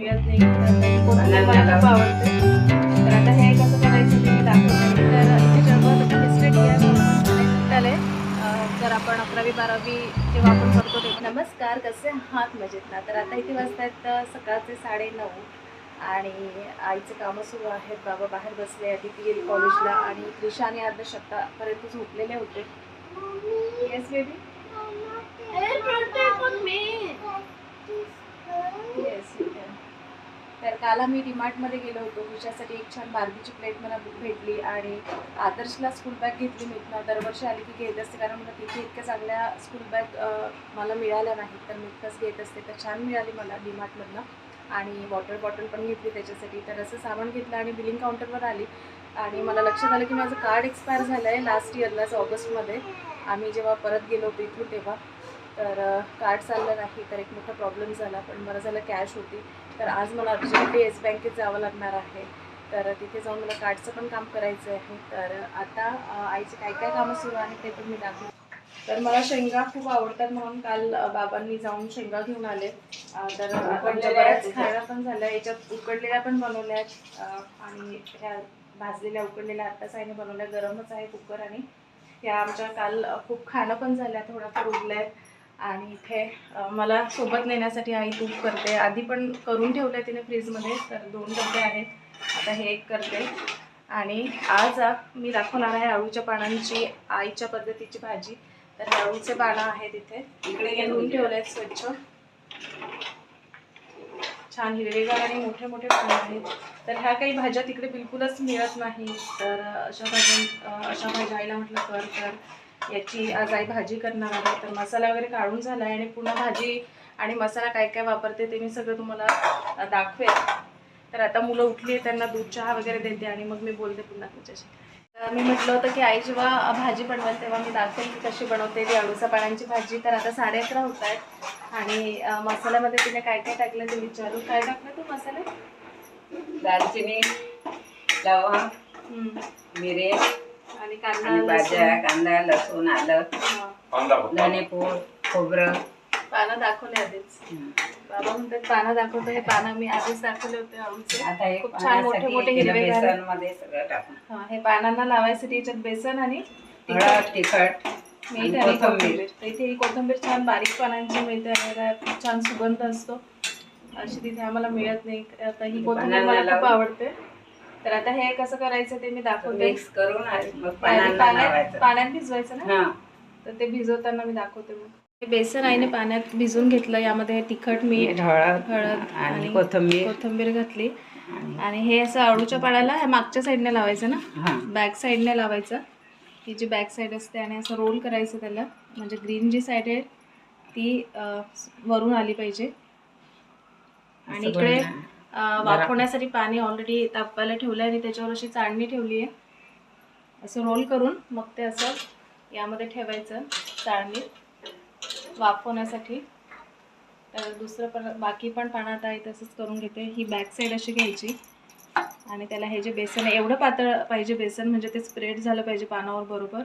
मिळत नाही. कोथिंबीर मला खूप आवडते. तर आता हे कसं करायचं ते मी दाखवते. तर इथे जेव्हा तुम्ही तर आपण अकरावी बारावी जेव्हा आपण करतो ते नमस्कार कसे आहात? मजेत ना? तर आता इथे वाजतायत सकाळचे साडे नऊ. आणि आईचे कामं सुरू आहेत. बाबा बाहेर बसले आधी गेली कॉलेजला आणि त्रिशा आणि आदर्श आत्तापर्यंत झोपलेले होते. येस बेबी येस तर काल आम्ही डीमार्टमध्ये गेलो होतो. तिच्यासाठी एक छान बार्बीची प्लेट मला भेटली आणि आदर्शला स्कूल बॅग घेतली मी. इथनं दरवर्षी आली की घेत असते कारण मला तिथे इतक्या चांगल्या स्कूल बॅग मला मिळाल्या नाहीत. तर मी इतकंच घेत असते. तर छान मिळाली मला डिमार्टमधनं आणि वॉटर बॉटल पण घेतली त्याच्यासाठी. तर असं सामान घेतलं आणि बिलिंग काउंटरवर आली. आणि मला लक्षात आलं की माझं कार्ड एक्सपायर झालं आहे लास्ट इयरलाच ऑगस्टमध्ये. आम्ही जेव्हा परत गेलो होतो इथून तेव्हा. तर कार्ड चाललं नाही. तर एक मोठा प्रॉब्लेम झाला. पण बरं झालं कॅश होती. तर आज मला अर्जंटली येस बँकेत जावं लागणार आहे. तर तिथे जाऊन मला कार्डचं पण काम करायचं आहे. तर आता आईचे काय काय कामं सुरू आहेत ते पण मी दाखवते. तर मला शेंगा खूप आवडतात म्हणून काल बाबांनी जाऊन शेंगा घेऊन आले. तर बऱ्याच खायला पण झाल्या. याच्यात उकडलेल्या पण बनवल्या आहेत. आणि ह्या भाजलेल्या उकडलेल्या आत्ताच आईने बनवल्या. गरमच आहे कुकर आणि. ह्या आमच्या काल खूप खाणं पण झाल्या. थोड्याफार उरल्या. आहेत आणि इथे मला सोबत नेण्यासाठी आई तूप करते. आधी पण करून ठेवलं आहे तिने फ्रीजमध्ये तर दोन डबे आहेत. आता हे एक करते. आणि आज मी दाखवणार आहे अळूच्या पानांची आईच्या पद्धतीची भाजी. तर आळूचे पानं आहेत इथे. इकडे घेऊन ठेवले आहेत स्वच्छ. छान हिरवेगार आणि मोठे मोठे पानं आहेत. तर ह्या काही भाज्या तिकडे बिलकुलच मिळत नाही तर अशा भाज्या अशा भाज्या आईला म्हटलं कर तर याची आज आई भाजी करणार आहे. तर मसाला वगैरे काढून झाला आहे आणि पुन्हा भाजी आणि मसाला काय काय वापरते ते मी सगळं तुम्हाला दाखवेल तर आता मुलं उठली त्यांना दूध चहा वगैरे देते आणि मग मी बोलते पुन्हा तर मी म्हटलं होतं की आई जेव्हा भाजी बनवेल तेव्हा मी दाखवेल की कशी बनवते. ती अळूचा पानांची भाजी. तर आता साडे अकरा होत आहेत. आणि मसाल्यामध्ये तिने काय काय टाकलं ते विचारू. काय टाकलं तू मसाले? दालचिनी लवंग. मिरे आणि कांदा भाज्या लसूण. कांदा लसूण आलं. हा. धनेपूड खोबरं. पानं दाखवले आधीच. बाबा म्हणतात पानं दाखवतो हे पानं मी आधीच दाखवले होते आता हे खूप छान मोठे मोठे हिरवेगार बेसनमध्ये सगळं टाकून. हा, हे पानांना लावायसाठी याच्यात बेसन आणि तिखट, हळद तिखट मीठ आणि आणि कोथिंबीर. कोथिंबीर. तर इथे ही कोथिंबीर छान बारीक पानांची मिळते आणि खूप छान सुगंध असतो. अशी तिथे आम्हाला मिळत नाही. आता ही कोथिंबीर मला खूप आवडते. तर आता हे कसं करायचं ते मी दाखवते. मिक्स करून आणि मग पाण्यात लावायचं पाण्यात भिजवायचं ना? हा. तर ते भिजवताना मी दाखवते मग. हे बेसन आईने पाण्यात भिजवून घेतलं. यामध्ये तिखट मीठ मीठ हळद हळद आणि कोथिंबीर. कोथिंबीर घातली. आणि आणि हे असं अळूच्या पाण्याला ह्या मागच्या साईडने लावायचं ना? हा. बॅक साईडने लावायचं. ही जी बॅक साईड असते आणि असं रोल करायचं त्याला. म्हणजे ग्रीन जी साईड आहे ती अं, वरून आली पाहिजे. आणि असं इकडे बनणार. वाफवण्यासाठी पाणी ऑलरेडी तापवायला ठेवलं आहे आणि त्याच्यावर अशी चाळणी ठेवली आहे. असं रोल करून मग ते असं यामध्ये ठेवायचं चाळणीत वाफवण्यासाठी. तर दुसरं पण बाकी पण पाण्यात आहे तसंच करून घेते. ही बॅक साईड अशी घ्यायची. आणि त्याला हे जे बेसन आहे एवढं पातळ पाहिजे बेसन म्हणजे ते स्प्रेड झालं पाहिजे पानावर बरोबर.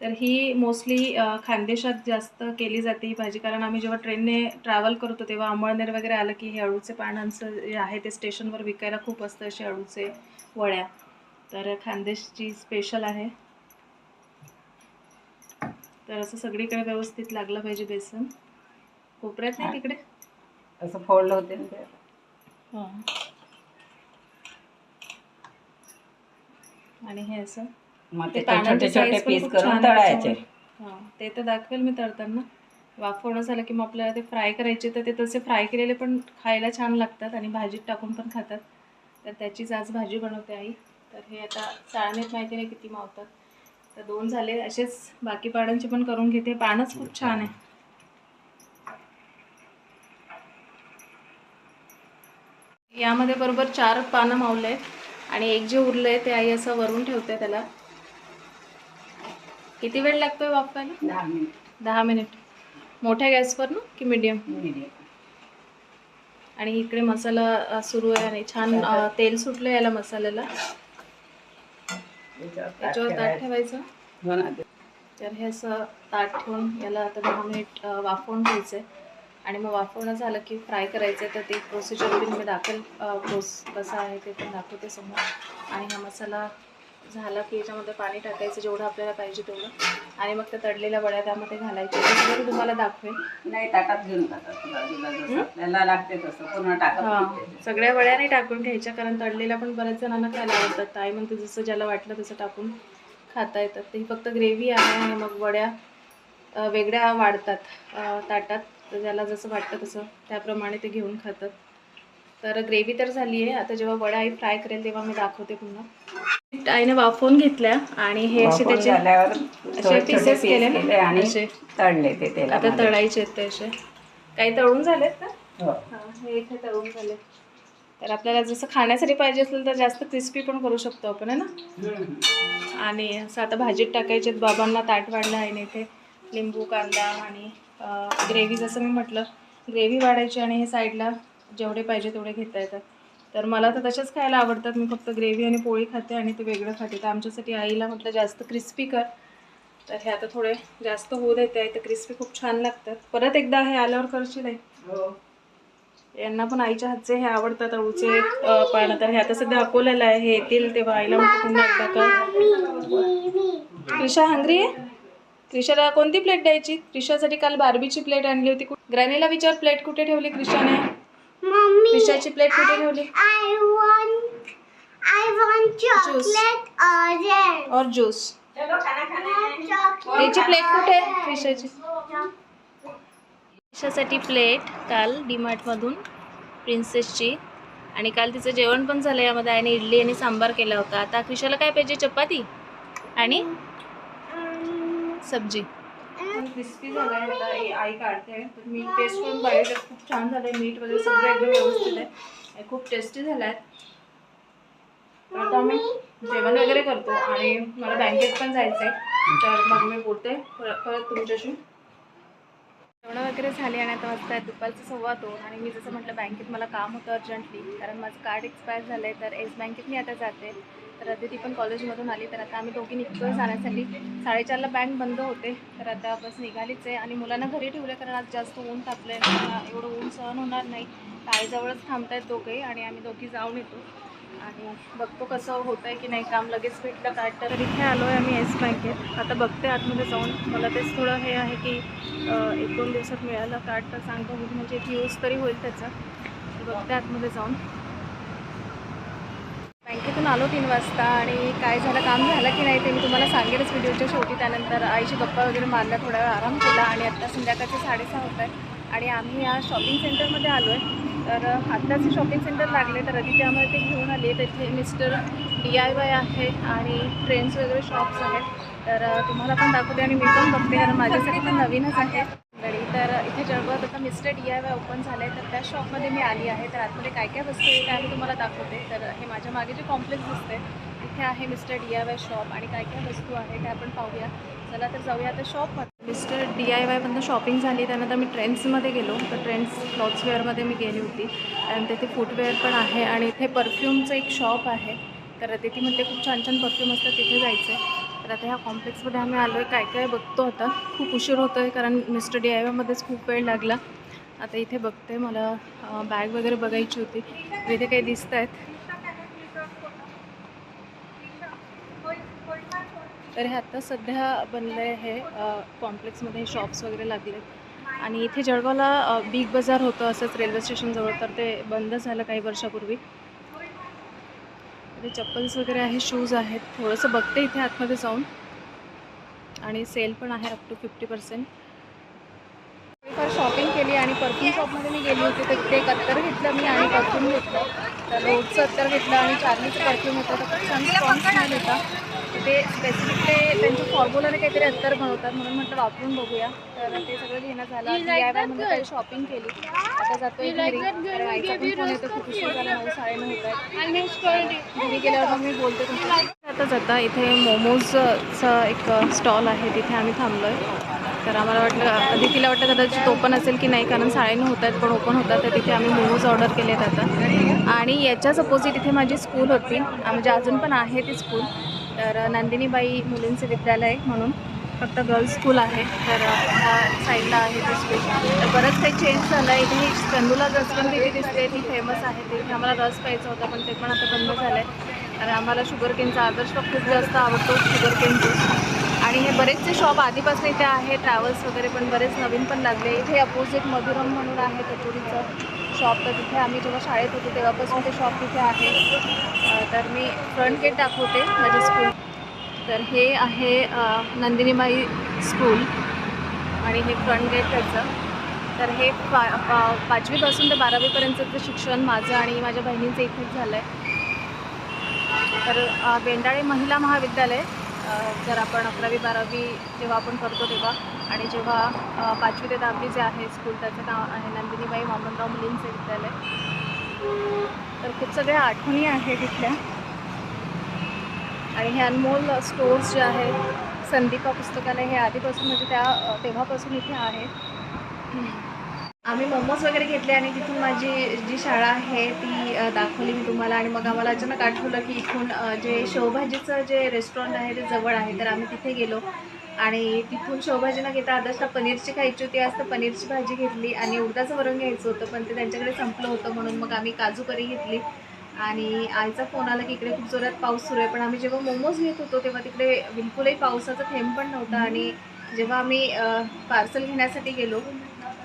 तर ही मोस्टली खानदेशात जास्त केली जाते ही भाजी. कारण आम्ही जेव्हा ट्रेनने ट्रॅव्हल करतो तेव्हा अंमळनेर वगैरे आलं की हे अळूचे पानांचं जे आहे ते स्टेशनवर विकायला खूप असतं असे अळूचे वड्या. तर खानदेशची स्पेशल आहे. तर असं सगळीकडे व्यवस्थित लागलं पाहिजे बेसन. कोपऱ्यात नाही तिकडे? असं फोल्ड होते. हां. आणि हे असं. मग ते छोटे छोटे पीस करून तळायचे. हां तर दाखवेल मी तळताना. वाफवणं झालं की मग आपल्याला ते फ्राय करायचे तर ते तसे फ्राय केलेले पण खायला छान लागतात आणि भाजीत टाकून पण खातात. तर त्याचीच आज भाजी बनवते आई. तर हे आता चाळणीत माहिती नाही किती मावतात. तर दोन झाले असेच. बाकी पानांचे पण करून घेते. पानच खूप छान आहे. यामध्ये बरोबर चार पानं मावले आहेत. आणि एक जे उरलं आहे ते आई असं वरून ठेवते त्याला. किती वेळ लागतोय वाफवायला? दहा मिनिट. दहा मिनिट. मोठ्या गॅसवर ना की मीडियम. आणि इकडे मसाला अ, सुरू आहे आणि छान अ, तेल सुटलं याला मसाल्याला. त्याच्यावर ताट ठेवायचं. हो ना. ते. तर हे असं ताट ठेवून याला आता दहा मिनिट अ, वाफवून घ्यायचं आहे आणि मग वाफवणं झालं की फ्राय करायचं आहे तर ते प्रोसिजर मी दाखल प्रोस कसं आहे ते पण दाखवते समोर. आणि हा मसाला झाला की याच्यामध्ये पाणी टाकायचं जेवढं आपल्याला पाहिजे तेवढं. आणि मग त्या तडलेल्या वड्या त्यामध्ये घालायच्या. मी तुम्हाला दाखवेन. नाही ताटात घेऊन जातात बाजूला जसं आपल्याला लागते तसं. पुन्हा टाकत नाही ते. सगळ्या वड्या नाही टाकून घ्यायच्या कारण तळलेल्या पण बऱ्याच जणांना खायला आवडतात. ताई म्हणते जसं ज्याला वाटलं तसं टाकून खाता येतात. ते फक्त ग्रेव्ही आहे आणि मग वड्या अ, वेगळ्या वाढतात अ, ताटात. तर ज्याला जसं वाटतं तसं त्याप्रमाणे ते घेऊन खातात. तर ग्रेव्ही तर झाली आहे. आता जेव्हा वड्या आई फ्राय करेल तेव्हा मी दाखवते पुन्हा. आईने वाफवून घेतल्या आणि हे असे त्याचे असे piece केले ना? आणि. तळले ते तेला आता तळायचे आहेत ते असे. काही तळून झालेत का? हो. हा, इथे तळून झाले. तर आपल्याला जसं खाण्यासाठी पाहिजे असेल तर जास्त क्रिस्पी पण करू शकतो आपण है ना. आणि असं आता भाजीत टाकायचे बाबांना ताट वाढलं आहे ना इथे लिंबू कांदा आणि ग्रेव्ही जसं मी म्हटलं. ग्रेव्ही वाढायची आणि हे साईडला जेवढे पाहिजे तेवढे घेता येतात. तर मला तर तसेच खायला आवडतात. मी फक्त ग्रेव्ही आणि पोळी खाते आणि ते वेगळं खाते. तर आमच्यासाठी आईला म्हटलं जास्त क्रिस्पी कर. तर हे आता थोडे जास्त होऊ देते आहे तर क्रिस्पी खूप छान लागतात. परत एकदा हे आल्यावर करशील आहे हो. यांना पण आईच्या हातचे हे आवडतात. अळूचे पण तर हे आता सध्या अकोल्याला आहे. हे येतील तेव्हा आईला म्हणते पुन्हा एकदा कर. क्रिशा हंग्री आहे? क्रिशाला कोणती प्लेट द्यायची? क्रिशासाठी काल बार्बीची प्लेट आणली होती. ग्रॅनीला विचार. प्लेट कुठे ठेवली क्रिशाने क्रिशाची प्लेट कुठे ठेवली? I want I want chocolate orange. और ज्यूस. याची प्लेट कुठे? आहे क्रिशाची क्रिशासाठी प्लेट काल डीमार्टमधून प्रिन्सेसची आणि काल तिचं जेवण पण झालं यामध्ये. आईने इडली आणि सांबार केला होता. आता क्रिशाला काय पाहिजे? चपाती? आणि सब्जी. क्रिस्पी झाला आहे आता आई काढते. तर मी टेस्ट करून बघितलं. खूप छान झालं आहे मीठ वगैरे सगळं एकदम व्यवस्थित आहे. खूप टेस्टी झाला आहे आता आम्ही जेवण वगैरे करतो. आणि मला बँकेत पण जायचं आहे तर मग मी बोलते. परत परत तुमच्याशी जेवणं वगैरे झाले आणि आता वाजता आहे दुपारचं सव्वा दोन आणि मी जसं म्हटलं बँकेत मला काम होतं अर्जंटली कारण माझं कार्ड एक्सपायर झालं आहे तर एस बँकेत मी आता जाते. तर अदिती पण कॉलेजमधून आली तर आता आम्ही दोघी निघतोय जाण्यासाठी. साडेचारला बँक बंद होते तर आता बस निघालीच आहे. आणि मुलांना घरी ठेवलं कारण आज जास्त ऊन तापलं आहे एवढं ऊन सहन होणार नाही. तर आईजवळच आहेत दोघे आणि आम्ही दोघी जाऊन येतो. आणि बघतो कसं होतं आहे की नाही काम लगेच भेटलं काय तर. इथे आलो आहे आम्ही एस बँकेत आता बघते आतमध्ये जाऊन. मला तेच थोडं हे आहे की एक दोन दिवसात मिळालं कार्ड तर चांगलं होईल म्हणजे, म्हणजे एक यूज तरी होईल त्याचा. बघते आतमध्ये जाऊन. बँकेतून आलो तीन वाजता आणि काय झालं काम झालं की नाही ते मी तुम्हाला सांगेलच व्हिडिओच्या शेवटी. त्यानंतर आईची गप्पा वगैरे मारल्या थोडा वेळ आराम केला आणि आत्ता संध्याकाळचे साडेसहा होत आहे. आणि आम्ही या शॉपिंग सेंटरमध्ये आलो आहे तर आत्ताच शॉपिंग सेंटर लागले तर आधी त्यामुळे ते घेऊन आले. तिथे मिस्टर डी आय वाय आहे आणि ट्रेंड्स वगैरे शॉप्स आहेत. तर तुम्हाला पण दाखवते आणि मी पण बघते कारण माझ्यासाठी पण नवीनच आहे. घरी. तर इथे जळगावात आता mister D I Y open झालं आहे तर त्या शॉपमध्ये मी आली आहे. तर आतमध्ये काय काय वस्तू आहे काय मी तुम्हाला दाखवते. तर हे माझ्या मागे जे कॉम्प्लेक्स दिसते इथे आहे mister D I Y shop आणि काय काय वस्तू आहे त्या आपण पाहूया. चला तर जाऊया आता शॉपमध्ये मिस्टर डी आय वायमधनं शॉपिंग झाली त्यानंतर मी ट्रेंड्समध्ये गेलो. तर ट्रेंड्स क्लॉथ्सवेअरमध्ये मी गेली होती. आणि तिथे फुटवेअर पण आहे आणि इथे परफ्यूमचं एक शॉप आहे. तर तिथे म्हटले खूप छान छान परफ्यूम असतात तिथे जायचं आहे तर आता ह्या कॉम्प्लेक्समध्ये आम्ही आलो आहे काय काय बघतो आता. खूप उशीर होतो आहे कारण मिस्टर डी आय वायमध्येच खूप वेळ लागला. आता इथे बघते मला बॅग वगैरे बघायची होती. इथे काही दिसत आहेत तर हे आत्ता सध्या बनलं आहे कॉम्प्लेक्समध्ये शॉप्स वगैरे लागले आणि इथे जळगावला बिग बाजार होतं असंच रेल्वे स्टेशनजवळ तर ते बंद झालं काही वर्षापूर्वी. इथे चप्पल्स वगैरे आहे शूज आहेत. थोडंसं बघते इथे आतमध्ये जाऊन. आणि सेल पण आहे अप टू फिफ्टी पर्सेंट फार शॉपिंग केली आणि परफ्यूम शॉपमध्ये मी गेली होती तर तिथे एक अत्तर घेतलं मी आणि परफ्यूम घेतलं. तर रोजचं अत्तर घेतलं आणि चार्लीचं परफ्यूम होतं तर खूप छान स्ट्रॉंग स्मेल होता. ते स्पेसिफिक ते त्यांच्या फॉर्म्युलाने काहीतरी अत्तर बनवतात म्हणून म्हटलं वापरून बघूया. तर ते सगळं घेणं झालं. काही शॉपिंग केली. आता जातोय घरी. कारण आईचा पण फोन येतो खूप उशीर झाला साडेनऊ होत आहेत घरी गेल्यावर मग मी बोलते तुमच्या आता जाता इथे मोमोजचा एक स्टॉल आहे. तिथे आम्ही थांबलो आहे तर आम्हाला वाटलं आधी तिला वाटलं कदाचित ओपन असेल की नाही कारण साडेनऊ होत आहेत पण ओपन होतात तर तिथे आम्ही मोमोज ऑर्डर केलेत आता. आणि याच्याच अपोजिट इथे माझी स्कूल होती. म्हणजे अजून पण आहे ती स्कूल तर नंदिनीबाई मुलींचे विद्यालय म्हणून फक्त गर्ल्स स्कूल आहे. तर ह्या साईडला आहे ते स्कूल तर बरंच काही चेंज झालं आहे इथे ही चंदूला जसवंत देवी दिसते. ती फेमस आहे. तिथे आम्हाला रस प्यायचा होता पण ते पण आता बंद झालं आहे आणि आम्हाला शुगर केनचा आदर्श खूप जास्त आवडतो शुगर केन ज्यूस आणि हे बरेचसे शॉप आधीपासून इथे आहे. ट्रॅव्हल्स वगैरे पण बरेच नवीन पण लागले. इथे अपोजिट मधुरम म्हणून आहे कचोरीचं. शॉप तर तिथे आम्ही जेव्हा शाळेत होतो तेव्हापासून ते शॉप तिथे आहे. तर मी फ्रंट गेट दाखवते माझ्या स्कूल तर हे आहे नंदिनीबाई स्कूल आणि हे फ्रंट गेट त्याचं. तर हे पा पाचवीपासून ते बारावीपर्यंतचं शिक्षण माझं आणि माझ्या बहिणीचं इथेच झालं आहे तर बेंडाळे महिला महाविद्यालय जर आपण अकरावी बारावी जेव्हा आपण करतो तेव्हा आणि जेव्हा पाचवी ते दहावी जे आहे स्कूल त्याचं नाव आहे नंदिनीबाई वामनराव मुलींचे विद्यालय. तर खूप सगळ्या आठवणी आहेत तिथल्या आणि हे अनमोल स्टोर्स जे आहे संदीपा पुस्तकालय हे आधीपासून म्हणजे त्या तेव्हापासून इथे आहे. आम्ही मोमोज वगैरे घेतले आणि तिथून माझी जी शाळा आहे ती दाखवली मी तुम्हाला. आणि मग आम्हाला अचानक आठवलं की इथून जे शेवभाजीचं जे रेस्टॉरंट आहे ते जवळ आहे तर आम्ही तिथे गेलो. आणि तिथून शेवभाजी न घेता आदर्शला पनीरची खायची होती. आज तर पनीरची भाजी घेतली आणि उडदाचं वरण घ्यायचं होतं पण ते त्यांच्याकडे संपलं होतं म्हणून मग आम्ही काजू करी घेतली. आणि आईचा फोन आला की इकडे खूप जोरात पाऊस सुरू आहे. पण आम्ही जेव्हा मोमोज घेत होतो तेव्हा तिकडे बिलकुलही पावसाचा थेंब पण नव्हता. आणि जेव्हा आम्ही पार्सल घेण्यासाठी गेलो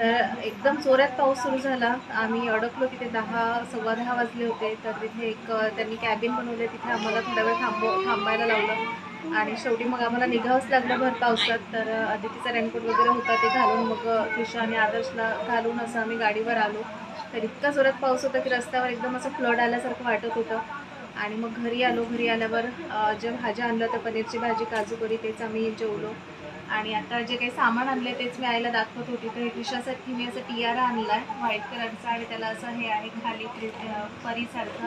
तर एकदम जोरात पाऊस सुरू झाला. आम्ही अडकलो तिथे दहा सव्वा दहा वाजले होते. तर तिथे एक त्यांनी कॅबिन बनवले. तिथे आम्हाला थोडा वेळ थांबव थांबायला लावलं. आणि शेवटी मग आम्हाला निघावंच लागलं भर पावसात. तर अदितीचा रेनकोट वगैरे होता ते घालून मग अ, आणि आदर्शला घालून असं आम्ही गाडीवर आलो. तर इतका जोरात पाऊस होता की रस्त्यावर एकदम असं फ्लड आल्यासारखं वाटत होतं. आणि मग घरी आलो. घरी आल्यावर जे भाज्या आणल्या तर पनीरची भाजी काजू करी तेच आम्ही जेवलो. आणि आता जे काही सामान आणले तेच मी आईला दाखवत होती. तर रिक्षासाठी मी असं टियारा आणला आहे व्हाईट कलरचा आणि त्याला असं हे आहे खाली परीसारखं.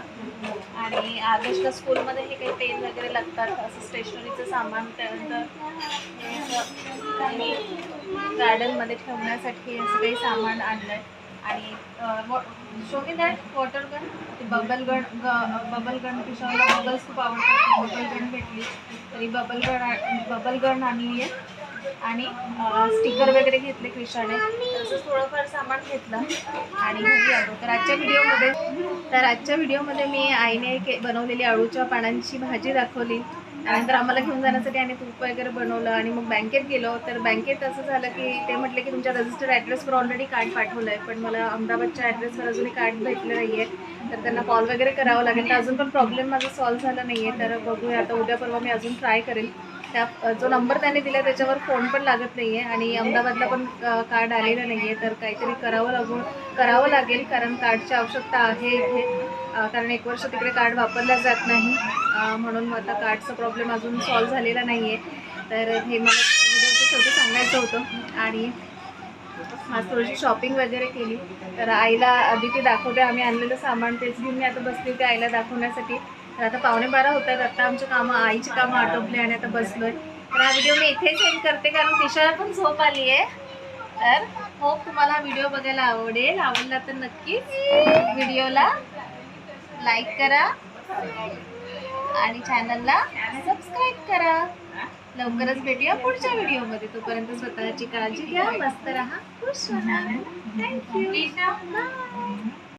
आणि आदर्शला स्कूलमध्ये हे काही पेन वगैरे लागतात असं स्टेशनरीचं सामान त्यानंतर काही गार्डनमध्ये ठेवण्यासाठी असं काही सामान आणलं आहे आणि शोनी दॅट वॉटर गन ते बबल गण बबल गण पिशाला बबल्स खूप आवडतात बबल गण भेटली. तरी बबल गण बबल गण आणली आहे आणि स्टिकर वगैरे घेतले क्रिशाने. तसंच थोडंफार सामान घेतलं. आणि घरी आलो तर आजच्या व्हिडिओमध्ये तर आजच्या व्हिडिओमध्ये मी आईने के बनवलेली अळूच्या पानांची भाजी दाखवली. त्यानंतर आम्हाला घेऊन जाण्यासाठी आणि तूप वगैरे बनवलं आणि मग बँकेत गेलो. तर बँकेत असं झालं की ते म्हटले की तुमच्या रजिस्टर ॲड्रेसवर ऑलरेडी कार्ड पाठवलं आहे पण मला अहमदाबादच्या ॲड्रेसवर अजूनही कार्ड भेटलं नाही आहे तर त्यांना कॉल वगैरे करावं लागेल. तर अजून पण प्रॉब्लेम माझा सॉल्व्ह झाला नाही आहे तर बघूया आता उद्या परवा मी अजून ट्राय करेल त्या जो नंबर त्याने दिला त्याच्यावर फोन पण लागत नाही आहे आणि अहमदाबादला पण कार्ड आलेलं नाही आहे तर काहीतरी करावं लागून करावं लागेल कारण कार्डची आवश्यकता आहे इथे. कारण एक वर्ष तिकडे कार्ड वापरलं जात नाही. म्हणून मग आता कार्डचा प्रॉब्लेम अजून सॉल्व्ह झालेला नाही आहे तर हे मला व्हिडिओच्या शेवटी सांगायचं होतं. आणि आज थोडीशी शॉपिंग वगैरे केली. तर आईला आधी ते दाखवते. आम्ही आणलेलं सामान तेच घेऊन मी आता बसली होती आईला दाखवण्यासाठी. तर आता पावणे बारा होत आहेत. आता आमची कामं आईची कामं आटोपली आणि आता बसलोय. तर हा व्हिडिओ मी इथेच एंड करते कारण तिशाला पण झोप आली आहे. तर होप तुम्हाला हा व्हिडिओ बघायला आवडेल. आवडला तर नक्कीच व्हिडिओला लाईक करा आणि चॅनलला सबस्क्राईब करा. लवकरच भेटूया पुढच्या व्हिडिओमध्ये तोपर्यंत स्वतःची काळजी घ्या मस्त राहा खुश राहा. थँक्यू